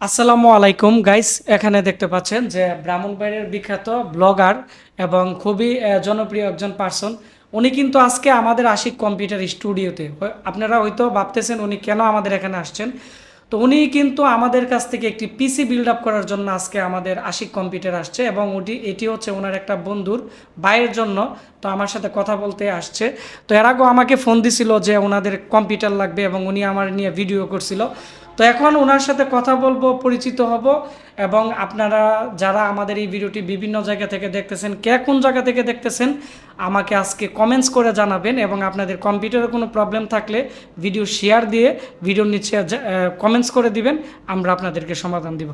আসসালামু আলাইকুম গাইস এখানে দেখতে পাচ্ছেন যে ব্রাহ্মণবাড়ির বিখ্যাত ব্লগার এবং খুবই জনপ্রিয় একজন পার্সন উনি কিন্তু আজকে আমাদের আশিক কম্পিউটার স্টুডিওতে আপনারা হয়তো ভাবতেছেন উনি কেন আমাদের এখানে আসছেন। তো উনি কিন্তু আমাদের কাছ থেকে একটি পিসি বিল্ড আপ করার জন্য আজকে আমাদের আশিক কম্পিউটার আসছে এবং ওটি এটি হচ্ছে ওনার একটা বন্ধুর বাইয়ের জন্য। তো আমার সাথে কথা বলতে আসছে। তো এর আগেও আমাকে ফোন দিছিল যে ওনাদের কম্পিউটার লাগবে এবং উনি আমার নিয়ে ভিডিও করছিল। তো এখন ওনার সাথে কথা বলব পরিচিত হব এবং আপনারা যারা আমাদের এই ভিডিওটি বিভিন্ন জায়গা থেকে দেখতেছেন কে কোন জায়গা থেকে দেখতেছেন আমাকে আজকে কমেন্টস করে জানাবেন এবং আপনাদের কম্পিউটারে কোনো প্রবলেম থাকলে ভিডিও শেয়ার দিয়ে ভিডিওর নিচে কমেন্টস করে দিবেন আমরা আপনাদেরকে সমাধান দিব।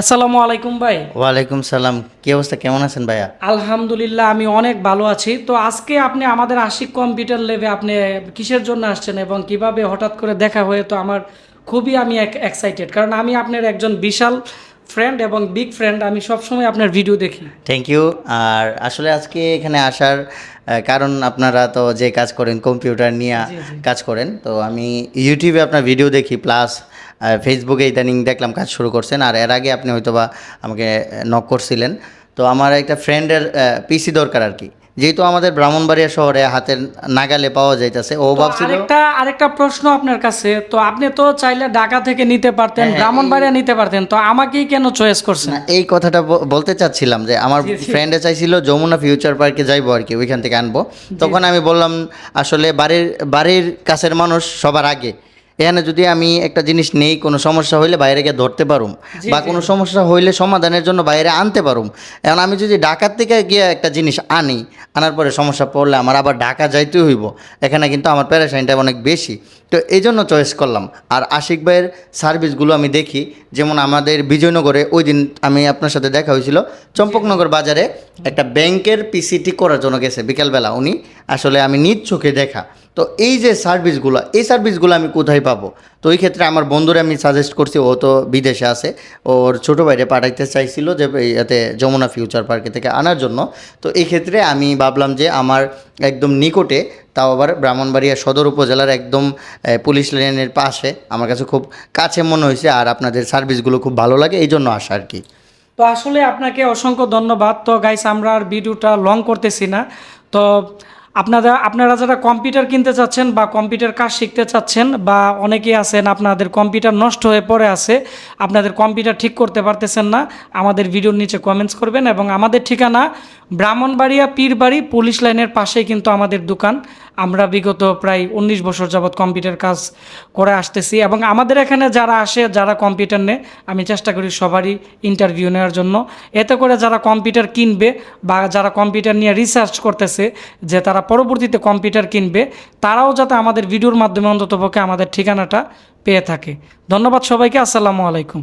আসসালামু আলাইকুম ভাই। ওয়ালাইকুম সালাম। কি অবস্থা? কেমন আছেন ভাইয়া? আলহামদুলিল্লাহ আমি অনেক ভালো আছি। তো আজকে আপনি আমাদের আশিক কম্পিউটার লেবে আপনি কিসের জন্য আসছেন এবং কীভাবে হঠাৎ করে দেখা হয়ে? তো আমার খুবই আমি এক্সাইটেড কারণ আমি আপনার একজন বিশাল ফ্রেন্ড এবং বিগ ফ্রেন্ড আমি সবসময় আপনার ভিডিও দেখি। থ্যাংক ইউ আর আসলে আজকে এখানে আসার কারণ আপনারা তো যে কাজ করেন কম্পিউটার নিয়ে কাজ করেন তো আমি ইউটিউবে আপনার ভিডিও দেখি প্লাস ফেসবুকে ইদানিং দেখলাম কাজ শুরু করছেন আর এর আগে আপনি হয়তোবা আমাকে নক করছিলেন। তো আমার একটা ফ্রেন্ডের পিসি দরকার আর কি। যেহেতু আমাদের ব্রাহ্মণবাড়িয়া শহরে হাতের নাগালে পাওয়া যাইতেছে ও ভাবছিল আরেকটা আরেকটা প্রশ্ন আপনার কাছে তো আপনি তো চাইলে ঢাকা থেকে নিতে পারতেন ব্রাহ্মণবাড়িয়া নিতে পারতেন তো আমাকেই কেন চয়েস করছেন? না এই কথাটা বলতে চাচ্ছিলাম যে আমার ফ্রেন্ডে চাইছিল যমুনা ফিউচার পার্কে যাইবো আর কি ওইখান থেকে আনব। তখন আমি বললাম আসলে বাড়ির বাড়ির কাছের মানুষ সবার আগে। এখানে যদি আমি একটা জিনিস নেই কোনো সমস্যা হইলে বাইরে গিয়ে ধরতে পারুম বা কোনো সমস্যা হইলে সমাধানের জন্য বাইরে আনতে পারুম। এখন আমি যদি ঢাকার থেকে গিয়ে একটা জিনিস আনি আনার পরে সমস্যা পড়লে আমার আবার ঢাকা যাইতে হইব। এখানে কিন্তু আমার প্যারাসাইনটা অনেক বেশি। তো এই জন্য চয়েস করলাম। আর আশিক ভাইয়ের সার্ভিসগুলো আমি দেখি। যেমন আমাদের বিজয়নগরে ওই দিন আমি আপনার সাথে দেখা হয়েছিল। চম্পকনগর বাজারে একটা ব্যাংকের পিসিটি করার জন্য গেছে বিকেলবেলা উনি। আসলে আমি নিজ চোখে দেখা। তো এই যে সার্ভিসগুলো, এই সার্ভিসগুলো আমি কোথায় পাবো? তো ওই ক্ষেত্রে আমার বন্ধুরা আমি সাজেস্ট করছি, ও তো বিদেশে আছে, ওর ছোটো বাইরে পাঠাইতে চাইছিল যে ইয়াতে যমুনা ফিউচার পার্কে থেকে আনার জন্য। তো এই ক্ষেত্রে আমি ভাবলাম যে আমার একদম নিকটে, তাও আবার ব্রাহ্মণবাড়িয়া সদর উপজেলার একদম পুলিশ লাইনের পাশে, আমার কাছে খুব কাছে মনে হয়েছে আর আপনাদের সার্ভিসগুলো খুব ভালো লাগে, এই জন্য আসা আর কি। তো আসলে আপনাকে অসংখ্য ধন্যবাদ। তো গাইস আমরা আর ভিডিওটা লং করতেছি না। তো আপনারা আপনারা যারা কম্পিউটার কিনতে চাচ্ছেন বা কম্পিউটার কাজ শিখতে চাচ্ছেন বা অনেকেই আছেন, আপনাদের কম্পিউটার নষ্ট হয়ে পড়ে আছে, আপনাদের কম্পিউটার ঠিক করতে পারতেছেন না, আমাদের ভিডিওর নিচে কমেন্টস করবেন এবং আমাদের ঠিকানা ব্রাহ্মণবাড়িয়া পীরবাড়ি পুলিশ লাইনের পাশেই কিন্তু আমাদের দোকান। আমরা বিগত প্রায় উনিশ বছর যাবৎ কম্পিউটার কাজ করে আসতেছি এবং আমাদের এখানে যারা আসে, যারা কম্পিউটার নেয়, আমি চেষ্টা করি সবারই ইন্টারভিউ নেওয়ার জন্য। এতে করে যারা কম্পিউটার কিনবে বা যারা কম্পিউটার নিয়ে রিসার্চ করতেছে যে তারা পরবর্তীতে কম্পিউটার কিনবে, তারাও যাতে আমাদের ভিডিওর মাধ্যমে অন্ততপক্ষে আমাদের ঠিকানাটা পেয়ে থাকে। ধন্যবাদ সবাইকে, আসসালামু আলাইকুম।